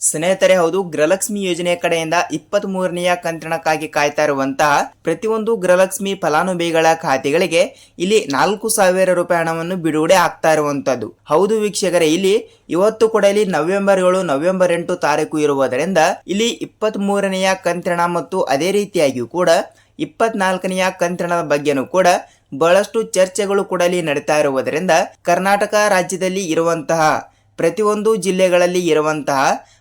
ಸ್ನೇಹಿತರೆ, ಹೌದು, ಗೃಹಲಕ್ಷ್ಮಿ ಯೋಜನೆ ಕಡೆಯಿಂದ ಇಪ್ಪತ್ತ್ ಮೂರನೆಯ ಕಂತಿನಕ್ಕಾಗಿ ಕಾಯ್ತಾ ಇರುವಂತಹ ಪ್ರತಿಯೊಂದು ಗೃಹಲಕ್ಷ್ಮಿ ಫಲಾನುಭವಿಗಳ ಖಾತೆಗಳಿಗೆ ಇಲ್ಲಿ ನಾಲ್ಕು ಸಾವಿರ ರೂಪಾಯಿ ಹಣವನ್ನು ಬಿಡುಗಡೆ ಆಗ್ತಾ ಇರುವಂತದ್ದು. ಹೌದು ವೀಕ್ಷಕರೇ, ಇಲ್ಲಿ ಇವತ್ತು ಕೂಡ ಇಲ್ಲಿ ನವೆಂಬರ್ ಏಳು ನವೆಂಬರ್ ಎಂಟು ತಾರೀಕು ಇರುವುದರಿಂದ ಇಲ್ಲಿ ಇಪ್ಪತ್ತ್ ಮೂರನೆಯ ಕಂತಿನ ಮತ್ತು ಅದೇ ರೀತಿಯಾಗಿಯೂ ಕೂಡ ಇಪ್ಪತ್ನಾಲ್ಕನೆಯ ಕಂತಿನದ ಬಗ್ಗೆನೂ ಕೂಡ ಬಹಳಷ್ಟು ಚರ್ಚೆಗಳು ಕೂಡ ಇಲ್ಲಿ ನಡೀತಾ ಇರುವುದರಿಂದ ಕರ್ನಾಟಕ ರಾಜ್ಯದಲ್ಲಿ ಇರುವಂತಹ ಪ್ರತಿಯೊಂದು ಜಿಲ್ಲೆಗಳಲ್ಲಿ ಇರುವಂತಹ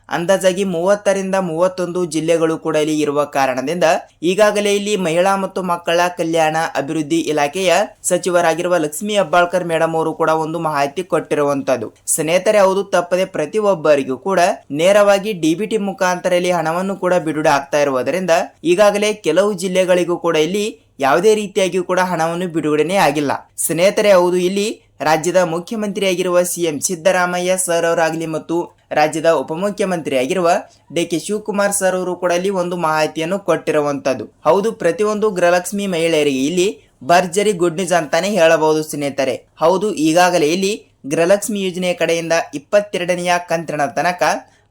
ಅಂದಾಜಾಗಿ ಮೂವತ್ತರಿಂದ ಮೂವತ್ತೊಂದು ಜಿಲ್ಲೆಗಳು ಕೂಡ ಇಲ್ಲಿ ಇರುವ ಕಾರಣದಿಂದ ಈಗಾಗಲೇ ಇಲ್ಲಿ ಮಹಿಳಾ ಮತ್ತು ಮಕ್ಕಳ ಕಲ್ಯಾಣ ಅಭಿವೃದ್ಧಿ ಇಲಾಖೆಯ ಸಚಿವರಾಗಿರುವ ಲಕ್ಷ್ಮಿ ಅಬ್ಬಾಳ್ಕರ್ ಮೇಡಮ್ ಅವರು ಕೂಡ ಒಂದು ಮಾಹಿತಿ ಕೊಟ್ಟಿರುವಂತದ್ದು. ಸ್ನೇಹಿತರೆ, ಹೌದು, ತಪ್ಪದೆ ಪ್ರತಿಯೊಬ್ಬರಿಗೂ ಕೂಡ ನೇರವಾಗಿ ಡಿಬಿಟಿ ಮುಖಾಂತರ ಇಲ್ಲಿ ಹಣವನ್ನು ಕೂಡ ಬಿಡುಗಡೆ ಆಗ್ತಾ ಇರುವುದರಿಂದ ಈಗಾಗಲೇ ಕೆಲವು ಜಿಲ್ಲೆಗಳಿಗೂ ಕೂಡ ಇಲ್ಲಿ ಯಾವುದೇ ರೀತಿಯಾಗಿಯೂ ಕೂಡ ಹಣವನ್ನು ಬಿಡುಗಡೆನೇ ಆಗಿಲ್ಲ. ಸ್ನೇಹಿತರೆ, ಹೌದು, ಇಲ್ಲಿ ರಾಜ್ಯದ ಮುಖ್ಯಮಂತ್ರಿಯಾಗಿರುವ ಸಿಎಂ ಸಿದ್ದರಾಮಯ್ಯ ಸರ್ ಅವರಾಗಲಿ ಮತ್ತು ರಾಜ್ಯದ ಉಪಮುಖ್ಯಮಂತ್ರಿಯಾಗಿರುವ ಡಿ ಕೆ ಶಿವಕುಮಾರ್ ಸರ್ ಅವರು ಕೂಡ ಇಲ್ಲಿ ಒಂದು ಮಾಹಿತಿಯನ್ನು ಕೊಟ್ಟಿರುವಂತದ್ದು. ಹೌದು, ಪ್ರತಿಯೊಂದು ಗೃಹಲಕ್ಷ್ಮಿ ಮಹಿಳೆಯರಿಗೆ ಇಲ್ಲಿ ಭರ್ಜರಿ ಗುಡ್ ನ್ಯೂಸ್ ಅಂತಾನೆ ಹೇಳಬಹುದು ಸ್ನೇಹಿತರೆ. ಹೌದು, ಈಗಾಗಲೇ ಇಲ್ಲಿ ಗೃಹಲಕ್ಷ್ಮಿ ಯೋಜನೆಯ ಕಡೆಯಿಂದ ಇಪ್ಪತ್ತೆರಡನೆಯ ಕಂತಿನ ತನಕ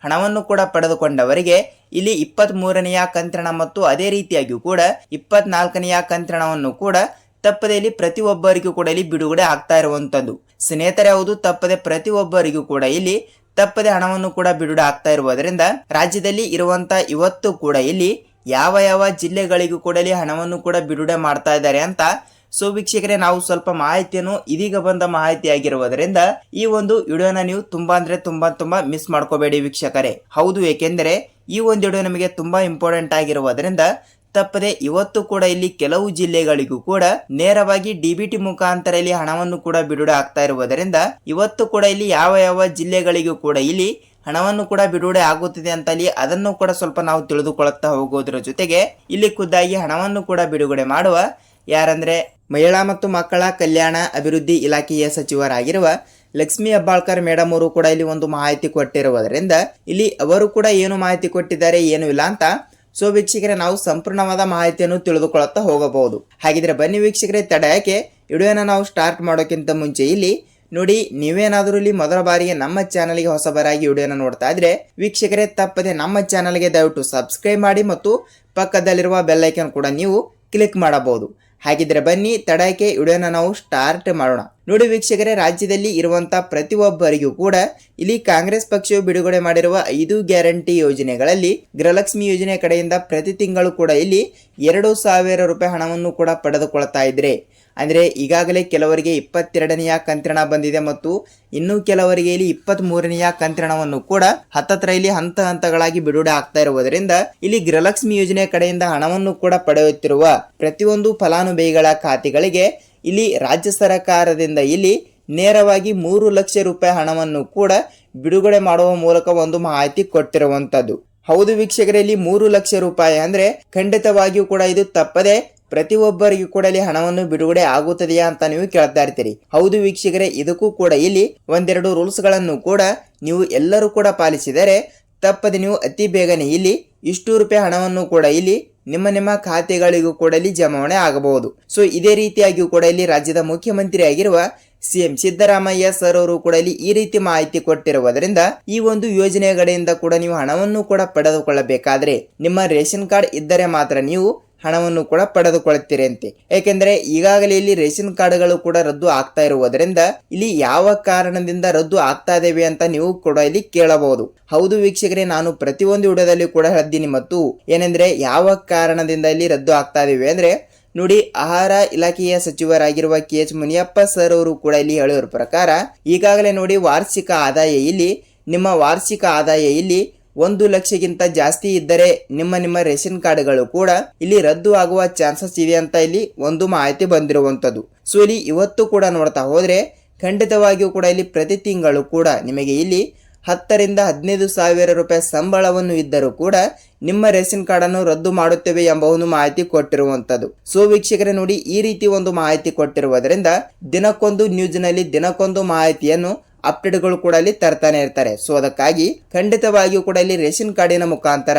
ಹಣವನ್ನು ಕೂಡ ಪಡೆದುಕೊಂಡವರಿಗೆ ಇಲ್ಲಿ ಇಪ್ಪತ್ತ್ ಮೂರನೆಯ ಕಂತಿನ ಮತ್ತು ಅದೇ ರೀತಿಯಾಗಿಯೂ ಕೂಡ ಇಪ್ಪತ್ನಾಲ್ಕನೆಯ ಕಂತಿನವನ್ನು ಕೂಡ ತಪ್ಪದೇ ಇಲ್ಲಿ ಪ್ರತಿಯೊಬ್ಬರಿಗೂ ಕೂಡ ಇಲ್ಲಿ ಬಿಡುಗಡೆ ಆಗ್ತಾ ಇರುವಂತದ್ದು. ಸ್ನೇಹಿತರೆ, ಹೌದು, ತಪ್ಪದೆ ಪ್ರತಿಯೊಬ್ಬರಿಗೂ ಕೂಡ ಇಲ್ಲಿ ತಪ್ಪದೆ ಹಣವನ್ನು ಕೂಡ ಬಿಡುಗಡೆ ಆಗ್ತಾ ಇರುವುದರಿಂದ ರಾಜ್ಯದಲ್ಲಿ ಇರುವಂತ ಇವತ್ತು ಕೂಡ ಇಲ್ಲಿ ಯಾವ ಯಾವ ಜಿಲ್ಲೆಗಳಿಗೂ ಕೂಡ ಇಲ್ಲಿ ಹಣವನ್ನು ಕೂಡ ಬಿಡುಗಡೆ ಮಾಡ್ತಾ ಇದ್ದಾರೆ ಅಂತ ಸೊ ವೀಕ್ಷಕರೇ, ನಾವು ಸ್ವಲ್ಪ ಮಾಹಿತಿಯನ್ನು ಇದೀಗ ಬಂದ ಮಾಹಿತಿ ಆಗಿರುವುದರಿಂದ ಈ ಒಂದು ವಿಡಿಯೋನ ನೀವು ತುಂಬಾ ಅಂದ್ರೆ ತುಂಬಾ ತುಂಬಾ ಮಿಸ್ ಮಾಡ್ಕೋಬೇಡಿ ವೀಕ್ಷಕರೇ. ಹೌದು, ಏಕೆಂದರೆ ಈ ಒಂದು ವಿಡಿಯೋ ನಮಗೆ ತುಂಬಾ ಇಂಪಾರ್ಟೆಂಟ್ ಆಗಿರುವುದರಿಂದ ತಪ್ಪದೆ ಇವತ್ತು ಕೂಡ ಇಲ್ಲಿ ಕೆಲವು ಜಿಲ್ಲೆಗಳಿಗೂ ಕೂಡ ನೇರವಾಗಿ ಡಿಬಿಟಿ ಮುಖಾಂತರ ಇಲ್ಲಿ ಹಣವನ್ನು ಕೂಡ ಬಿಡುಗಡೆ ಆಗ್ತಾ ಇರುವುದರಿಂದ ಇವತ್ತು ಕೂಡ ಇಲ್ಲಿ ಯಾವ ಯಾವ ಜಿಲ್ಲೆಗಳಿಗೂ ಕೂಡ ಇಲ್ಲಿ ಹಣವನ್ನು ಕೂಡ ಬಿಡುಗಡೆ ಆಗುತ್ತಿದೆ ಅಂತ ಅಲ್ಲಿ ಅದನ್ನು ಕೂಡ ಸ್ವಲ್ಪ ನಾವು ತಿಳಿದುಕೊಳ್ಳುತ್ತಾ ಹೋಗೋದ್ರ ಜೊತೆಗೆ ಇಲ್ಲಿ ಖುದ್ದಾಗಿ ಹಣವನ್ನು ಕೂಡ ಬಿಡುಗಡೆ ಮಾಡುವ ಯಾರಂದ್ರೆ ಮಹಿಳಾ ಮತ್ತು ಮಕ್ಕಳ ಕಲ್ಯಾಣ ಅಭಿವೃದ್ಧಿ ಇಲಾಖೆಯ ಸಚಿವರಾಗಿರುವ ಲಕ್ಷ್ಮಿ ಹೆಬ್ಬಾಳ್ಕರ್ ಮೇಡಮ್ ಅವರು ಕೂಡ ಇಲ್ಲಿ ಒಂದು ಮಾಹಿತಿ ಕೊಟ್ಟಿರುವುದರಿಂದ ಇಲ್ಲಿ ಅವರು ಕೂಡ ಏನು ಮಾಹಿತಿ ಕೊಟ್ಟಿದ್ದಾರೆ ಏನು ಇಲ್ಲ ಅಂತ ಸೊ ವೀಕ್ಷಕರೇ, ನಾವು ಸಂಪೂರ್ಣವಾದ ಮಾಹಿತಿಯನ್ನು ತಿಳಿದುಕೊಳ್ಳುತ್ತಾ ಹೋಗಬಹುದು. ಹಾಗಿದ್ರೆ ಬನ್ನಿ ವೀಕ್ಷಕರೇ ತಡ ಯಾಕೆ ವಿಡಿಯೋನ ನಾವು ಸ್ಟಾರ್ಟ್ ಮಾಡೋಕ್ಕಿಂತ ಮುಂಚೆ ಇಲ್ಲಿ ನೋಡಿ, ನೀವೇನಾದರೂ ಇಲ್ಲಿ ಮೊದಲ ಬಾರಿಗೆ ನಮ್ಮ ಚಾನಲ್ಗೆ ಹೊಸಬರಾಗಿ ವಿಡಿಯೋನ ನೋಡ್ತಾ ಇದ್ರೆ, ವೀಕ್ಷಕರೇ, ತಪ್ಪದೆ ನಮ್ಮ ಚಾನಲ್ಗೆ ದಯವಿಟ್ಟು ಸಬ್ಸ್ಕ್ರೈಬ್ ಮಾಡಿ ಮತ್ತು ಪಕ್ಕದಲ್ಲಿರುವ ಬೆಲ್ಲೈಕನ್ ಕೂಡ ನೀವು ಕ್ಲಿಕ್ ಮಾಡಬಹುದು. ಹಾಗಿದ್ರೆ ಬನ್ನಿ, ತಡಕ್ಕೆ ವಿಡಿಯೋನ ನಾವು ಸ್ಟಾರ್ಟ್ ಮಾಡೋಣ. ನೋಡಿ ವೀಕ್ಷಕರೇ, ರಾಜ್ಯದಲ್ಲಿ ಇರುವಂತ ಪ್ರತಿಯೊಬ್ಬರಿಗೂ ಕೂಡ ಇಲ್ಲಿ ಕಾಂಗ್ರೆಸ್ ಪಕ್ಷವು ಬಿಡುಗಡೆ ಮಾಡಿರುವ ಐದು ಗ್ಯಾರಂಟಿ ಯೋಜನೆಗಳಲ್ಲಿ ಗೃಹಲಕ್ಷ್ಮಿ ಯೋಜನೆ ಕಡೆಯಿಂದ ಪ್ರತಿ ತಿಂಗಳು ಕೂಡ ಇಲ್ಲಿ ಎರಡು ಸಾವಿರ ರೂಪಾಯಿ ಹಣವನ್ನು ಕೂಡ ಪಡೆದುಕೊಳ್ತಾ ಇದ್ರೆ ಅಂದ್ರೆ ಈಗಾಗಲೇ ಕೆಲವರಿಗೆ ಇಪ್ಪತ್ತೆರಡನೆಯ ಕಂತ್ರಣ ಬಂದಿದೆ ಮತ್ತು ಇನ್ನು ಕೆಲವರಿಗೆ ಇಲ್ಲಿ ಇಪ್ಪತ್ತ್ ಮೂರನೆಯ ಕಂತ್ರಣವನ್ನು ಕೂಡ ಹತ್ತತ್ರ ಇಲ್ಲಿ ಹಂತ ಹಂತಗಳಾಗಿ ಬಿಡುಗಡೆ ಆಗ್ತಾ ಇರುವುದರಿಂದ ಇಲ್ಲಿ ಗೃಹಲಕ್ಷ್ಮಿ ಯೋಜನೆ ಕಡೆಯಿಂದ ಹಣವನ್ನು ಕೂಡ ಪಡೆಯುತ್ತಿರುವ ಪ್ರತಿಯೊಂದು ಫಲಾನುಭವಿಗಳ ಖಾತೆಗಳಿಗೆ ಇಲ್ಲಿ ರಾಜ್ಯ ಸರ್ಕಾರದಿಂದ ಇಲ್ಲಿ ನೇರವಾಗಿ ಮೂರು ಲಕ್ಷ ರೂಪಾಯಿ ಹಣವನ್ನು ಕೂಡ ಬಿಡುಗಡೆ ಮಾಡುವ ಮೂಲಕ ಒಂದು ಮಾಹಿತಿ ಕೊಟ್ಟಿರುವಂತದ್ದು. ಹೌದು ವೀಕ್ಷಕರಲ್ಲಿ ಮೂರು ಲಕ್ಷ ರೂಪಾಯಿ ಅಂದ್ರೆ ಖಂಡಿತವಾಗಿಯೂ ಕೂಡ ಇದು ತಪ್ಪದೆ ಪ್ರತಿಯೊಬ್ಬರಿಗೂ ಕೂಡ ಇಲ್ಲಿ ಹಣವನ್ನು ಬಿಡುಗಡೆ ಆಗುತ್ತದೆಯಾ ಅಂತ ನೀವು ಕೇಳ್ತಾ ಇರ್ತೀರಿ. ಹೌದು ವೀಕ್ಷಕರೇ, ಇದಕ್ಕೂ ಕೂಡ ಇಲ್ಲಿ ಒಂದೆರಡು ರೂಲ್ಸ್ಗಳನ್ನು ಕೂಡ ನೀವು ಎಲ್ಲರೂ ಕೂಡ ಪಾಲಿಸಿದರೆ ತಪ್ಪದೆ ನೀವು ಅತಿ ಬೇಗನೆ ಇಲ್ಲಿ ಇಷ್ಟು ರೂಪಾಯಿ ಹಣವನ್ನು ಕೂಡ ಇಲ್ಲಿ ನಿಮ್ಮ ನಿಮ್ಮ ಖಾತೆಗಳಿಗೂ ಕೂಡ ಇಲ್ಲಿ ಜಮಾವಣೆ ಆಗಬಹುದು. ಸೊ ಇದೇ ರೀತಿಯಾಗಿಯೂ ಕೂಡ ಇಲ್ಲಿ ರಾಜ್ಯದ ಮುಖ್ಯಮಂತ್ರಿ ಆಗಿರುವ ಸಿಎಂ ಸಿದ್ದರಾಮಯ್ಯ ಸರ್ ಅವರು ಕೂಡ ಇಲ್ಲಿ ಈ ರೀತಿ ಮಾಹಿತಿ ಕೊಟ್ಟಿರುವುದರಿಂದ ಈ ಒಂದು ಯೋಜನೆಗಳಿಂದ ಕೂಡ ನೀವು ಹಣವನ್ನು ಕೂಡ ಪಡೆದುಕೊಳ್ಳಬೇಕಾದ್ರೆ ನಿಮ್ಮ ರೇಷನ್ ಕಾರ್ಡ್ ಇದ್ದರೆ ಮಾತ್ರ ನೀವು ಹಣವನ್ನು ಕೂಡ ಪಡೆದುಕೊಳ್ಳುತ್ತೀರಿ ಅಂತೆ ಏಕೆಂದರೆ ಈಗಾಗಲೇ ಇಲ್ಲಿ ರೇಷನ್ ಕಾರ್ಡ್ಗಳು ಕೂಡ ರದ್ದು ಆಗ್ತಾ ಇರುವುದರಿಂದ ಇಲ್ಲಿ ಯಾವ ಕಾರಣದಿಂದ ರದ್ದು ಆಗ್ತಾ ಇದ್ದೇವೆ ಅಂತ ನೀವು ಕೂಡ ಇಲ್ಲಿ ಕೇಳಬಹುದು. ಹೌದು ವೀಕ್ಷಕರೇ, ನಾನು ಪ್ರತಿಯೊಂದು ವಿಡಿಯೋದಲ್ಲಿ ಕೂಡ ಹೇಳಿದ್ದೀನಿ ಮತ್ತು ಏನೆಂದರೆ ಯಾವ ಕಾರಣದಿಂದ ಇಲ್ಲಿ ರದ್ದು ಆಗ್ತಾ ಇದ್ದೇವೆ ಅಂದರೆ ನೋಡಿ, ಆಹಾರ ಇಲಾಖೆಯ ಸಚಿವರಾಗಿರುವ ಕೆ ಎಚ್ ಮುನಿಯಪ್ಪ ಸರ್ ಅವರು ಕೂಡ ಇಲ್ಲಿ ಹೇಳುವ ಪ್ರಕಾರ ಈಗಾಗಲೇ ನೋಡಿ ವಾರ್ಷಿಕ ಆದಾಯ ಇಲ್ಲಿ, ನಿಮ್ಮ ವಾರ್ಷಿಕ ಆದಾಯ ಇಲ್ಲಿ ಒಂದು ಲಕ್ಷಕ್ಕಿಂತ ಜಾಸ್ತಿ ಇದ್ದರೆ ನಿಮ್ಮ ನಿಮ್ಮ ರೇಷನ್ ಕಾರ್ಡ್ಗಳು ಕೂಡ ಇಲ್ಲಿ ರದ್ದು ಆಗುವ ಚಾನ್ಸಸ್ ಇದೆ ಅಂತ ಇಲ್ಲಿ ಒಂದು ಮಾಹಿತಿ ಬಂದಿರುವಂಥದ್ದು. ಸೊ ಇಲ್ಲಿ ಇವತ್ತು ಕೂಡ ನೋಡ್ತಾ ಹೋದರೆ ಖಂಡಿತವಾಗಿಯೂ ಕೂಡ ಇಲ್ಲಿ ಪ್ರತಿ ತಿಂಗಳು ಕೂಡ ನಿಮಗೆ ಇಲ್ಲಿ ಹತ್ತರಿಂದ ಹದಿನೈದು ಸಾವಿರ ರೂಪಾಯಿ ಸಂಬಳವನ್ನು ಇದ್ದರೂ ಕೂಡ ನಿಮ್ಮ ರೇಷನ್ ಕಾರ್ಡನ್ನು ರದ್ದು ಮಾಡುತ್ತೇವೆ ಎಂಬ ಒಂದು ಮಾಹಿತಿ ಕೊಟ್ಟಿರುವಂಥದ್ದು. ಸೊ ವೀಕ್ಷಕರೇ ನೋಡಿ ಈ ರೀತಿ ಒಂದು ಮಾಹಿತಿ ಕೊಟ್ಟಿರುವುದರಿಂದ ದಿನಕ್ಕೊಂದು ನ್ಯೂಸ್ನಲ್ಲಿ ದಿನಕ್ಕೊಂದು ಮಾಹಿತಿಯನ್ನು ಅಪ್ಡೇಟ್ಗಳು ಕೂಡ ಇಲ್ಲಿ ತರ್ತಾನೆ ಇರ್ತಾರೆ. ಸೊ ಅದಕ್ಕಾಗಿ ಖಂಡಿತವಾಗಿಯೂ ಕೂಡ ಇಲ್ಲಿ ರೇಷನ್ ಕಾರ್ಡಿನ ಮುಖಾಂತರ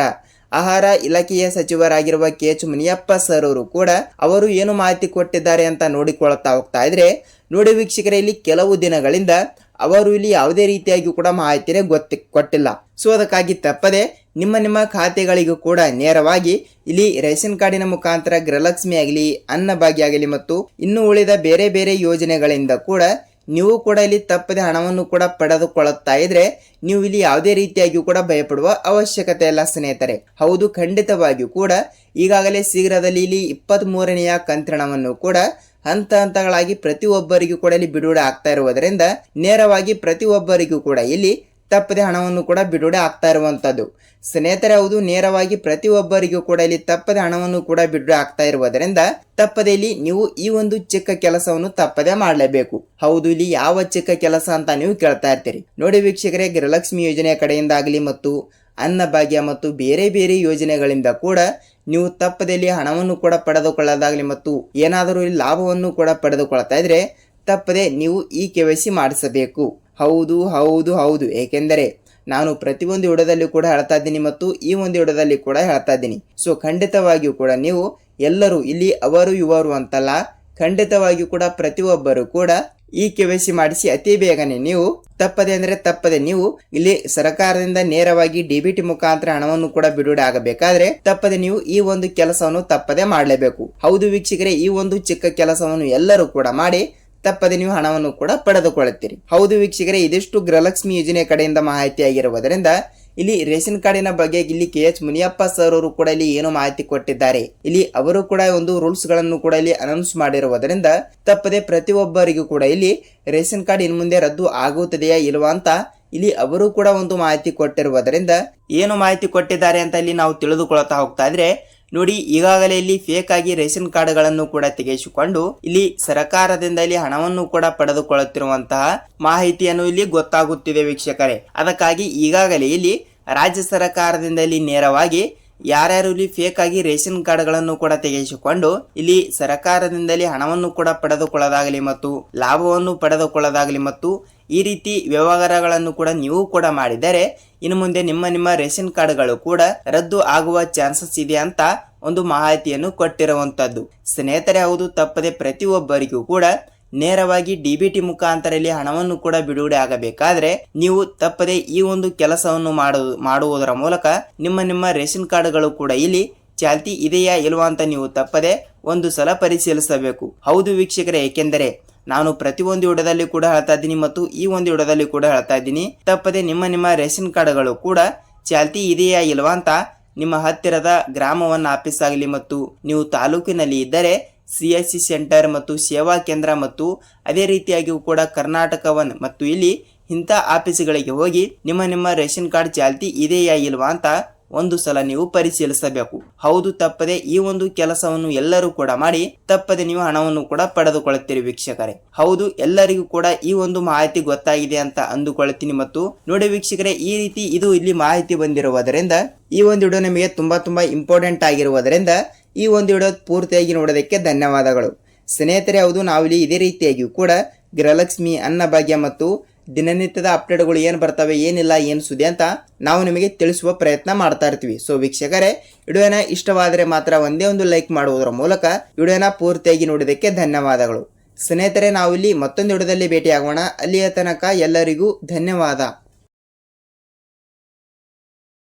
ಆಹಾರ ಇಲಾಖೆಯ ಸಚಿವರಾಗಿರುವ ಕೆ ಎಚ್ ಮುನಿಯಪ್ಪ ಸರ್ ಅವರು ಕೂಡ ಅವರು ಏನು ಮಾಹಿತಿ ಕೊಟ್ಟಿದ್ದಾರೆ ಅಂತ ನೋಡಿಕೊಳ್ತಾ ಹೋಗ್ತಾ ಇದ್ರೆ, ನೋಡಿ ವೀಕ್ಷಕರೇ, ಇಲ್ಲಿ ಕೆಲವು ದಿನಗಳಿಂದ ಅವರು ಇಲ್ಲಿ ಯಾವುದೇ ರೀತಿಯಾಗಿ ಕೂಡ ಮಾಹಿತಿನೇ ಗೊತ್ತಿ, ಕೊಟ್ಟಿಲ್ಲ. ಸೊ ಅದಕ್ಕಾಗಿ ತಪ್ಪದೆ ನಿಮ್ಮ ನಿಮ್ಮ ಖಾತೆಗಳಿಗೂ ಕೂಡ ನೇರವಾಗಿ ಇಲ್ಲಿ ರೇಷನ್ ಕಾರ್ಡಿನ ಮುಖಾಂತರ ಗೃಹಲಕ್ಷ್ಮಿ ಆಗಲಿ ಅನ್ನಭಾಗ್ಯ ಆಗಲಿ ಮತ್ತು ಇನ್ನು ಉಳಿದ ಬೇರೆ ಬೇರೆ ಯೋಜನೆಗಳಿಂದ ಕೂಡ ನೀವು ಕೂಡ ಇಲ್ಲಿ ತಪ್ಪದೆ ಹಣವನ್ನು ಕೂಡ ಪಡೆದುಕೊಳ್ಳುತ್ತಾ ಇದ್ರೆ ನೀವು ಇಲ್ಲಿ ಯಾವುದೇ ರೀತಿಯಾಗಿಯೂ ಕೂಡ ಭಯಪಡುವ ಅವಶ್ಯಕತೆ ಇಲ್ಲ, ಸ್ನೇಹಿತರೆ. ಹೌದು, ಖಂಡಿತವಾಗಿಯೂ ಕೂಡ ಈಗಾಗಲೇ ಶೀಘ್ರದಲ್ಲಿ ಇಲ್ಲಿ ಇಪ್ಪತ್ತ್ ಮೂರನೆಯ ಕಂತ್ರಣವನ್ನು ಕೂಡ ಹಂತ ಹಂತಗಳಾಗಿ ಪ್ರತಿಯೊಬ್ಬರಿಗೂ ಕೂಡ ಇಲ್ಲಿ ಬಿಡುಗಡೆ ಆಗ್ತಾ ಇರುವುದರಿಂದ, ನೇರವಾಗಿ ಪ್ರತಿಯೊಬ್ಬರಿಗೂ ಕೂಡ ಇಲ್ಲಿ ತಪ್ಪದೆ ಹಣವನ್ನು ಕೂಡ ಬಿಡುಗಡೆ ಆಗ್ತಾ ಇರುವಂಥದ್ದು ಸ್ನೇಹಿತರೆ, ಹೌದು, ನೇರವಾಗಿ ಪ್ರತಿಯೊಬ್ಬರಿಗೂ ಕೂಡ ಇಲ್ಲಿ ತಪ್ಪದೆ ಹಣವನ್ನು ಕೂಡ ಬಿಡುಗಡೆ ಆಗ್ತಾ ಇರುವುದರಿಂದ ತಪ್ಪದೆ ಇಲ್ಲಿ ನೀವು ಈ ಒಂದು ಚಿಕ್ಕ ಕೆಲಸವನ್ನು ತಪ್ಪದೆ ಮಾಡಲೇಬೇಕು. ಹೌದು, ಇಲ್ಲಿ ಯಾವ ಚಿಕ್ಕ ಕೆಲಸ ಅಂತ ನೀವು ಕೇಳ್ತಾ ಇರ್ತೀರಿ. ನೋಡಿ ವೀಕ್ಷಕರೇ, ಗೃಹಲಕ್ಷ್ಮಿ ಯೋಜನೆಯ ಕಡೆಯಿಂದ ಆಗಲಿ ಮತ್ತು ಅನ್ನಭಾಗ್ಯ ಮತ್ತು ಬೇರೆ ಬೇರೆ ಯೋಜನೆಗಳಿಂದ ಕೂಡ ನೀವು ತಪ್ಪದಲ್ಲಿ ಹಣವನ್ನು ಕೂಡ ಪಡೆದುಕೊಳ್ಳೋದಾಗಲಿ ಮತ್ತು ಏನಾದರೂ ಲಾಭವನ್ನು ಕೂಡ ಪಡೆದುಕೊಳ್ತಾ ಇದ್ರೆ ತಪ್ಪದೆ ನೀವು ಈ ಕೆ ವೈ ಸಿ ಮಾಡಿಸಬೇಕು. ಹೌದು ಹೌದು ಹೌದು. ಏಕೆಂದರೆ ನಾನು ಪ್ರತಿಯೊಂದು ವಿಡಿಯೋದಲ್ಲಿ ಕೂಡ ಹೇಳ್ತಾ ಇದ್ದೀನಿ ಮತ್ತು ಈ ಒಂದು ವಿಡಿಯೋದಲ್ಲಿ ಕೂಡ ಹೇಳ್ತಾ ಇದ್ದೀನಿ. ಸೊ ಖಂಡಿತವಾಗಿಯೂ ಕೂಡ ನೀವು ಎಲ್ಲರೂ ಇಲ್ಲಿ ಅವರು, ಇವರು ಅಂತಲ್ಲ, ಖಂಡಿತವಾಗಿಯೂ ಕೂಡ ಪ್ರತಿಯೊಬ್ಬರು ಕೂಡ ಈ ಕೆ ವೈ ಸಿ ಮಾಡಿಸಿ ಅತಿ ಬೇಗನೆ ನೀವು ತಪ್ಪದೆ ಅಂದರೆ ತಪ್ಪದೆ ನೀವು ಇಲ್ಲಿ ಸರ್ಕಾರದಿಂದ ನೇರವಾಗಿ ಡಿ ಬಿ ಟಿ ಮುಖಾಂತರ ಹಣವನ್ನು ಕೂಡ ಬಿಡುಗಡೆ ಆಗಬೇಕಾದ್ರೆ ತಪ್ಪದೆ ನೀವು ಈ ಒಂದು ಕೆಲಸವನ್ನು ತಪ್ಪದೆ ಮಾಡಲೇಬೇಕು. ಹೌದು ವೀಕ್ಷಕರೇ, ಈ ಒಂದು ಚಿಕ್ಕ ಕೆಲಸವನ್ನು ಎಲ್ಲರೂ ಕೂಡ ಮಾಡಿ ತಪ್ಪದೆ ನೀವು ಹಣವನ್ನು ಕೂಡ ಪಡೆದುಕೊಳ್ಳುತ್ತೀರಿ. ಹೌದು ವೀಕ್ಷಕರೇ, ಇದಿಷ್ಟು ಗೃಹಲಕ್ಷ್ಮಿ ಯೋಜನೆ ಕಡೆಯಿಂದ ಮಾಹಿತಿ ಆಗಿರುವುದರಿಂದ ಇಲ್ಲಿ ರೇಷನ್ ಕಾರ್ಡಿನ ಬಗ್ಗೆ ಇಲ್ಲಿ ಕೆ ಎಚ್ ಮುನಿಯಪ್ಪ ಸರ್ ಅವರು ಕೂಡ ಇಲ್ಲಿ ಏನು ಮಾಹಿತಿ ಕೊಟ್ಟಿದ್ದಾರೆ. ಇಲ್ಲಿ ಅವರು ಕೂಡ ಒಂದು ರೂಲ್ಸ್ಗಳನ್ನು ಕೂಡ ಇಲ್ಲಿ ಅನೌನ್ಸ್ ಮಾಡಿರುವುದರಿಂದ ತಪ್ಪದೆ ಪ್ರತಿಯೊಬ್ಬರಿಗೂ ಕೂಡ ಇಲ್ಲಿ ರೇಷನ್ ಕಾರ್ಡ್ ಇನ್ ಮುಂದೆ ರದ್ದು ಆಗುತ್ತದೆಯಾ ಇಲ್ವಾ ಅಂತ ಇಲ್ಲಿ ಅವರು ಕೂಡ ಒಂದು ಮಾಹಿತಿ ಕೊಟ್ಟಿರುವುದರಿಂದ ಏನು ಮಾಹಿತಿ ಕೊಟ್ಟಿದ್ದಾರೆ ಅಂತ ಇಲ್ಲಿ ನಾವು ತಿಳಿದುಕೊಳ್ತಾ ಹೋಗ್ತಾ ಇದ್ರೆ ನೋಡಿ, ಈಗಾಗಲೇ ಇಲ್ಲಿ ಫೇಕ್ ಆಗಿ ರೇಷನ್ ಕಾರ್ಡ್ಗಳನ್ನು ಕೂಡ ತೆಗೆಸಿಕೊಂಡು ಇಲ್ಲಿ ಸರ್ಕಾರದಿಂದ ಇಲ್ಲಿ ಹಣವನ್ನು ಕೂಡ ಪಡೆದುಕೊಳ್ಳುತ್ತಿರುವಂತಹ ಮಾಹಿತಿಯನ್ನು ಇಲ್ಲಿ ಗೊತ್ತಾಗುತ್ತಿದೆ ವೀಕ್ಷಕರೇ. ಅದಕ್ಕಾಗಿ ಈಗಾಗಲೇ ಇಲ್ಲಿ ರಾಜ್ಯ ಸರಕಾರದಿಂದ ಇಲ್ಲಿ ನೇರವಾಗಿ ಯಾರ್ಯಾರು ಇಲ್ಲಿ ಫೇಕ್ ಆಗಿ ರೇಷನ್ ಕಾರ್ಡ್ಗಳನ್ನು ಕೂಡ ತೆಗೆಸಿಕೊಂಡು ಇಲ್ಲಿ ಸರ್ಕಾರದಿಂದಲೇ ಹಣವನ್ನು ಕೂಡ ಪಡೆದುಕೊಳ್ಳೋದಾಗಲಿ ಮತ್ತು ಲಾಭವನ್ನು ಪಡೆದುಕೊಳ್ಳೋದಾಗಲಿ ಮತ್ತು ಈ ರೀತಿ ವ್ಯವಹಾರಗಳನ್ನು ಕೂಡ ನೀವು ಕೂಡ ಮಾಡಿದರೆ ಇನ್ನು ಮುಂದೆ ನಿಮ್ಮ ನಿಮ್ಮ ರೇಷನ್ ಕಾರ್ಡ್ಗಳು ಕೂಡ ರದ್ದು ಆಗುವ ಚಾನ್ಸಸ್ ಇದೆ ಅಂತ ಒಂದು ಮಾಹಿತಿಯನ್ನು ಕೊಟ್ಟಿರುವಂತದ್ದು. ಸ್ನೇಹಿತರೆ, ಹೌದು, ತಪ್ಪದೆ ಪ್ರತಿಯೊಬ್ಬರಿಗೂ ಕೂಡ ನೇರವಾಗಿ ಡಿ ಬಿ ಟಿ ಮುಖಾಂತರಲ್ಲಿ ಹಣವನ್ನು ಕೂಡ ಬಿಡುಗಡೆ ಆಗಬೇಕಾದ್ರೆ ನೀವು ತಪ್ಪದೆ ಈ ಒಂದು ಕೆಲಸವನ್ನು ಮಾಡು, ಮಾಡುವುದರ ಮೂಲಕ ನಿಮ್ಮ ನಿಮ್ಮ ರೇಷನ್ ಕಾರ್ಡ್ಗಳು ಕೂಡ ಇಲ್ಲಿ ಚಾಲ್ತಿ ಇದೆಯಾ ಇಲ್ವಾ ಅಂತ ನೀವು ತಪ್ಪದೆ ಒಂದು ಸಲ ಪರಿಶೀಲಿಸಬೇಕು. ಹೌದು ವೀಕ್ಷಕರೇ, ಏಕೆಂದರೆ ನಾನು ಪ್ರತಿಯೊಂದು ಯುಡದಲ್ಲಿ ಕೂಡ ಹೇಳ್ತಾ ಇದ್ದೀನಿ ಮತ್ತು ಈ ಒಂದು ಯುಡದಲ್ಲಿ ಕೂಡ ಹೇಳ್ತಾ ಇದ್ದೀನಿ. ತಪ್ಪದೆ ನಿಮ್ಮ ನಿಮ್ಮ ರೇಷನ್ ಕಾರ್ಡ್ಗಳು ಕೂಡ ಚಾಲ್ತಿ ಇದೆಯಾ ಇಲ್ವಾ ಅಂತ ನಿಮ್ಮ ಹತ್ತಿರದ ಗ್ರಾಮವನ್ನ ಆಫೀಸ್ ಆಗಲಿ ಮತ್ತು ನೀವು ತಾಲೂಕಿನಲ್ಲಿ ಇದ್ದರೆ ಸಿ ಎಸ್ ಸಿ ಸೆಂಟರ್ ಮತ್ತು ಸೇವಾ ಕೇಂದ್ರ ಮತ್ತು ಅದೇ ರೀತಿಯಾಗಿಯೂ ಕೂಡ ಕರ್ನಾಟಕ ಒನ್ ಮತ್ತು ಇಲ್ಲಿ ಇಂಥ ಆಫೀಸ್ಗಳಿಗೆ ಹೋಗಿ ನಿಮ್ಮ ನಿಮ್ಮ ರೇಷನ್ ಕಾರ್ಡ್ ಚಾಲ್ತಿ ಇದೆಯಾ ಇಲ್ವಾ ಅಂತ ಒಂದು ಸಲ ನೀವು ಪರಿಶೀಲಿಸಬೇಕು. ಹೌದು ತಪ್ಪದೆ ಈ ಒಂದು ಕೆಲಸವನ್ನು ಎಲ್ಲರೂ ಕೂಡ ಮಾಡಿ ತಪ್ಪದೆ ನೀವು ಹಣವನ್ನು ಕೂಡ ಪಡೆದುಕೊಳ್ಳುತ್ತೀರಿ ವೀಕ್ಷಕರೇ. ಹೌದು, ಎಲ್ಲರಿಗೂ ಕೂಡ ಈ ಒಂದು ಮಾಹಿತಿ ಗೊತ್ತಾಗಿದೆ ಅಂತ ಅಂದುಕೊಳ್ಳುತ್ತೀನಿ ಮತ್ತು ನೋಡಿ ವೀಕ್ಷಕರೇ, ಈ ರೀತಿ ಇದು ಇಲ್ಲಿ ಮಾಹಿತಿ ಬಂದಿರುವುದರಿಂದ, ಈ ಒಂದು ವಿಡಿಯೋ ನಿಮಗೆ ತುಂಬಾ ತುಂಬಾ ಇಂಪಾರ್ಟೆಂಟ್ ಆಗಿರುವುದರಿಂದ, ಈ ಒಂದು ವಿಡಿಯೋ ಪೂರ್ತಿಯಾಗಿ ನೋಡೋದಕ್ಕೆ ಧನ್ಯವಾದಗಳು. ಸ್ನೇಹಿತರೆ, ಹೌದು, ನಾವಿಲ್ಲಿ ಇದೇ ರೀತಿಯಾಗಿಯೂ ಕೂಡ ಗೃಹಲಕ್ಷ್ಮಿ, ಅನ್ನಭಾಗ್ಯ ಮತ್ತು ದಿನನಿತ್ಯದ ಅಪ್ಡೇಟ್ಗಳು ಏನು ಬರ್ತವೆ, ಏನಿಲ್ಲ, ಏನು ಸುದ್ದಿ ಅಂತ ನಾವು ನಿಮಗೆ ತಿಳಿಸುವ ಪ್ರಯತ್ನ ಮಾಡ್ತಾ ಇರ್ತೀವಿ. ಸೊ ವೀಕ್ಷಕರೇ, ವಿಡಿಯೋನ ಇಷ್ಟವಾದರೆ ಮಾತ್ರ ಒಂದೇ ಒಂದು ಲೈಕ್ ಮಾಡುವುದರ ಮೂಲಕ ವಿಡಿಯೋನ ಪೂರ್ತಿಯಾಗಿ ನೋಡಿದ್ದಕ್ಕೆ ಧನ್ಯವಾದಗಳು. ಸ್ನೇಹಿತರೆ, ನಾವಿಲ್ಲಿ ಮತ್ತೊಂದು ವಿಡಿಯೋದಲ್ಲಿ ಭೇಟಿಯಾಗೋಣ. ಅಲ್ಲಿಯ ತನಕ ಎಲ್ಲರಿಗೂ ಧನ್ಯವಾದ.